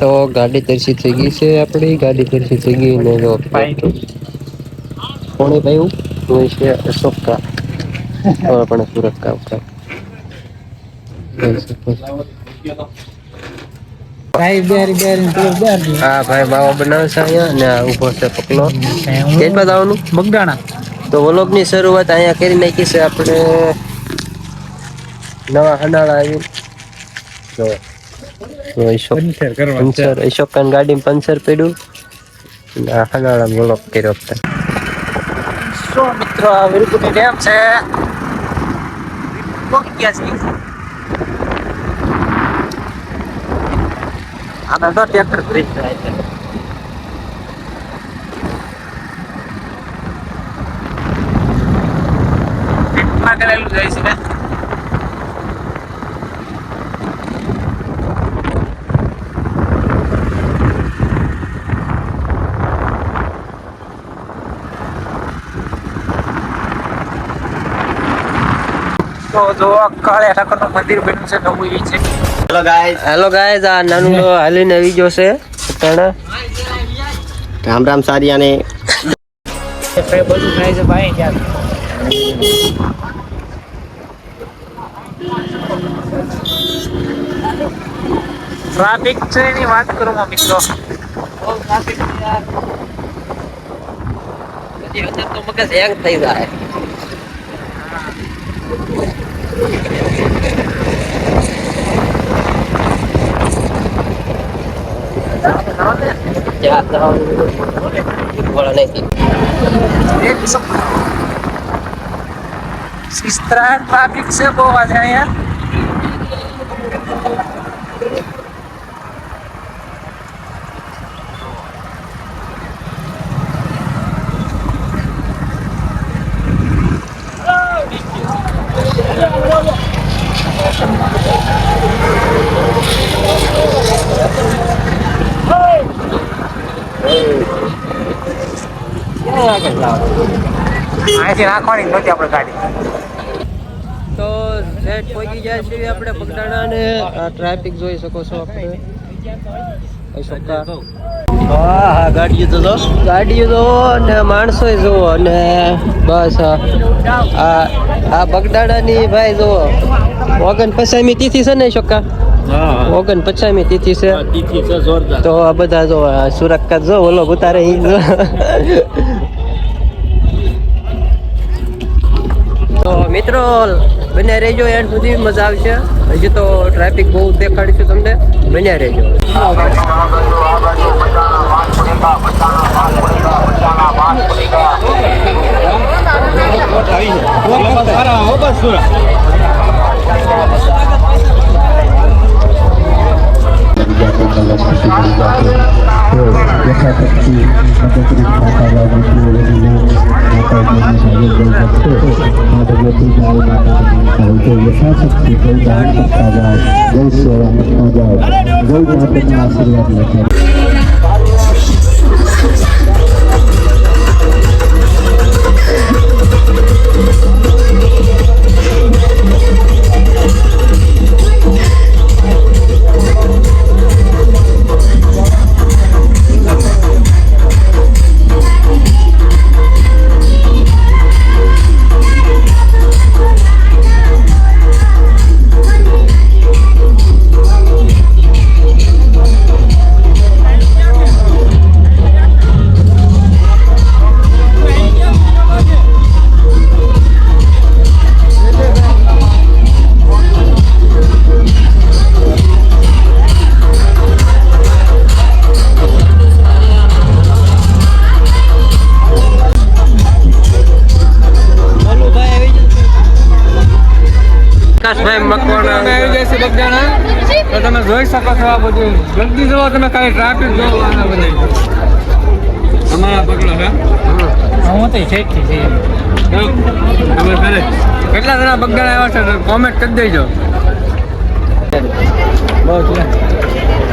તો ગાડી તરસી થઈ ગઈ છે આપડી. ગાડી તરસી થઈ ગઈ ને જો કોણે ભાઈ હું છે અશોક કા પણ સુરત કા કા ભાઈ બેરી બેરી હા ભાઈ બાવા બનાવે છે અહીંયા ને ઊભો છે પકલો કેટ બતાવવાનું મગડાણા તો વ્લોગની શરૂઆત અહીંયા કરી નાખી છે આપણે. નવા હનાળા આવ્યું જો. પંચર કરવા પંચર અશોકાની ગાડીમાં પંચર પડ્યું અને આ હનાળા વ્લોગ કર્યો આપણે સો મિત્રો આ વીરપુર ડેમ છે પહોંચી ગયા છે આના તો ટ્રેક્ટર બ્રિજ થાય છે માં કરેલું જાય છે કાળે ઠાકોરનું મંદિર બન્યું છે નવું છે. હેલો ગાઈઝ આ નાનું હાલીને આવી ગયો છે રામ રામ સારી અને બધું થાય છે ભાઈ ત્યાં ટ્રાફિક છે એની વાત કરો માં મિત્રો બહુ ટ્રાફિક છે યાર પછી અંદર તો મગજ હેંગ થઈ જાય. ક્યાં જવાનું? બોલો નહીં. એક સિસ્ત્રા ટ્રાફિક છે બહુ આજે અહીંયા અહીંથી નાખવાની જ નહોતી આપણે ગાડી. તો સેટ પહોંચી જાય છે આપણે બગડાણા ને આ ટ્રાફિક જોઈ શકો છો આપણે. ગાડીઓ તો જો ગાડીઓ જોવો અને માણસો જોવો અને બસ આ આ બગડાણાની ભાઈ જોવો ઓગણ પચાસમી તિથિ છે ને શોકા ઓગન ઓગણ પચાસમી તિથિ છે. તિથિ છે તો આ બધા જો સુરક્ષા જો ઓલો ઉતારે જો મિત્રો, બન્યા રહેજો એન્ડ સુધી મજા આવશે. હજી તો ટ્રાફિક બહુ દેખાડીશું તમને. બન્યા રહેજો. बना सकती कोई दान सकता जाए कोई सेवा सकता जाए कोई बात अपना आशीर्वाद लेकर મકવાણા. આવી જાય છે બગદાણા તો તમે જોઈ શકો છો આ બધું. જલ્દી જોવો તમે ખાલી ટ્રાફિક જોવો આના બધે. અમારા પગલા હા? હું. તો છે કેટલા જણા બગદાણા આવ્યા છે કોમેન્ટ કરી દેજો.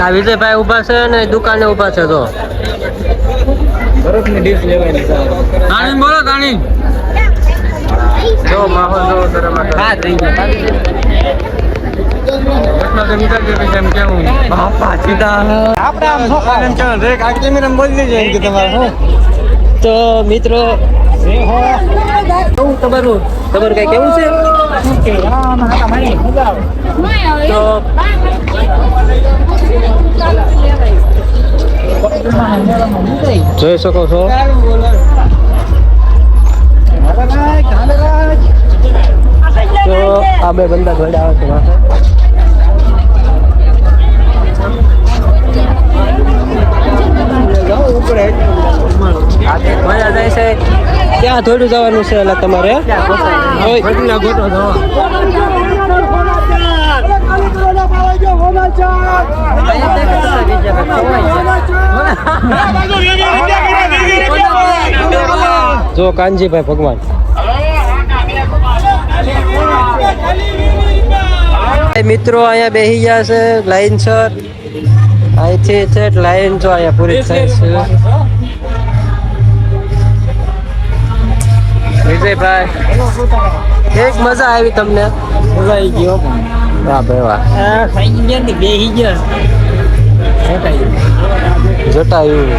આ વિજયભાઈ ઊભા છે ને દુકાને ઊભા છે તો. બરફની ડીશ લેવાની બોલો તાણી. જો માહોલ જો ધરમાટો. હા થઈ ગયા એટલો તો નીકળજો પછી એમ કેવું બાપા સીધા આપણે આમ શું કરે ચાલો રેક આ કેમેરા બોલી દેજો એમ કે તમારે શું તો મિત્રો તમારું? તમારું કઈ કેવું છે? તો જોઈ શકો છો. તો આ બે બંદા ઘડ આવે છે ક્યાં થોડું જવાનું છે એટલે તમારે જો કાનજીભાઈ ભગવાન. એ મિત્રો અહીંયા બેસી ગયા છે લાઈન સર. અહીંથી છે લાઈન જો અહીંયા પૂરી થાય છે. વિજયભાઈ. એક મજા આવી તમને? મજા આવી ગયો વાહ ભાઈ વાહ. ગયા ને બેહી ગયા જટાયું.